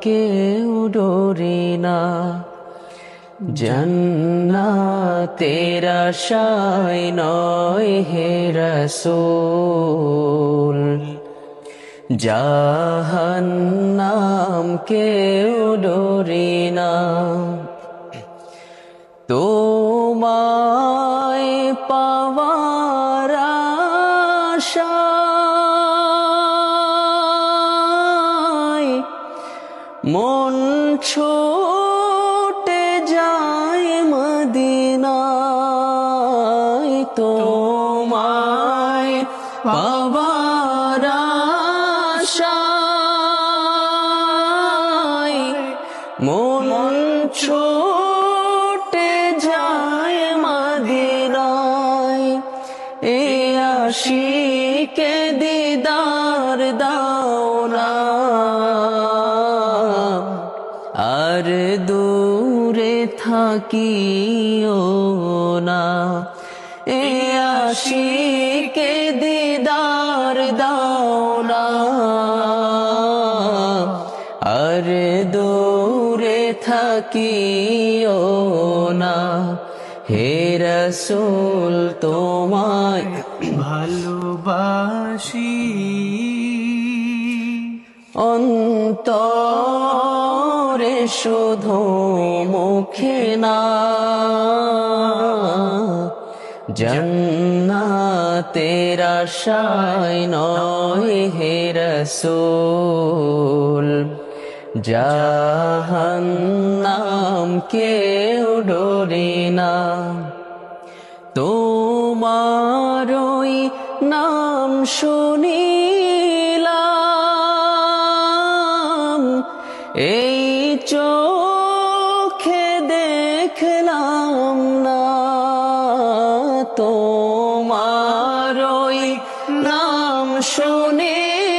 কেউ ডরি না। জন্নাতের আশায় নয় হে রসুল। জাহান্নাম কেউ ডরি না। তোমায় পাওয়ার আশায় ছোটে যায় মদিনায় তোমায় পাবার আশায় মন ছোটে আর দূরে থাকিও না। এ আশিকে দিদার দাও না। আর দূরে থাকিও না। হে রসুল, তোমায় ভালোবাসি। অন্তরে শুধু মুখে না, জন্নাতের আশায় নয় হে রসুল। জাহান্নাম কেউ ডরে না। তোমারই নাম শুনিলাম দেখলাম না তোমারই নাম শুনিলাম।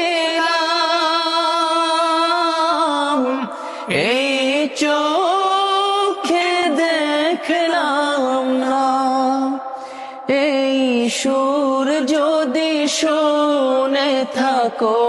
এই চোখে দেখলাম না। এই সুর যদি শুনে থাকো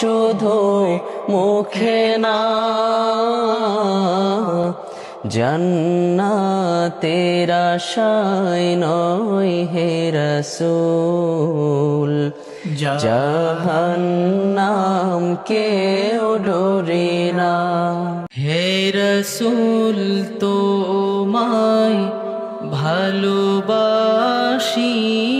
শুধু মুখে না, জন্নাতের আশায় নয় হে রসুল। জাহান্নাম কেউ ডরে না। হে রসুল, তোমায় ভালোবাসি।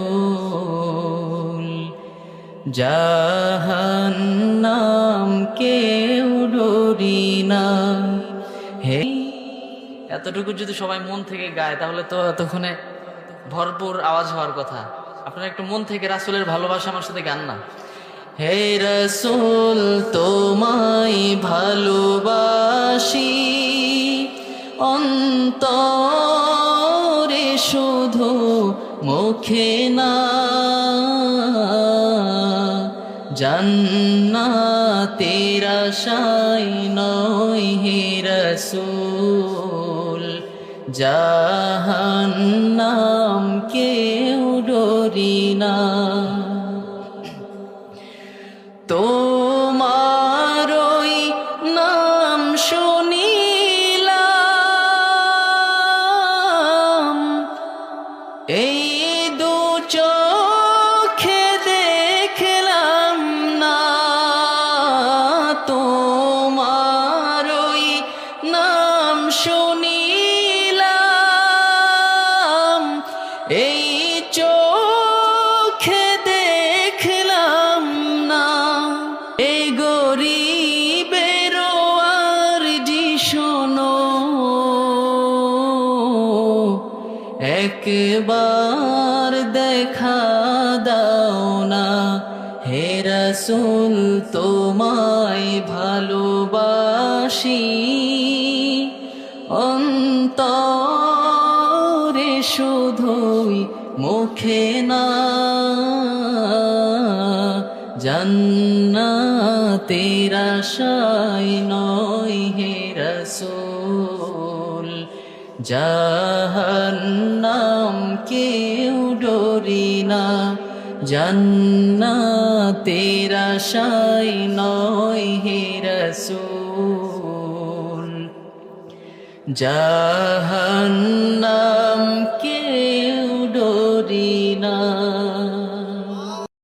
জাহান্নাম কেউ ডরি না। হে, এতটুকু যদি সবাই মন থেকে গায়, তাহলে তো এতক্ষণে ভরপুর আওয়াজ হওয়ার কথা। আপনারা একটু মন থেকে রাসুলের ভালোবাসা আমার সাথে গান না। হে রসুল, তোমায় ভালোবাসি। অন্তরে শুধু মুখে না আশাই নই হে রসুল। জাহান্নাম কেউ ডরি না। তোমার একবার দেখা দাও না। হে রসুল, তোমায় ভালোবাসি। অন্তরে শুধুই মুখে না। জান্নাতের আশায় নয় হে রসুল। জাহান্নাম কেউ ডরি না। জান্নাতের সাই নয় হে রসুল। জাহান্নাম কে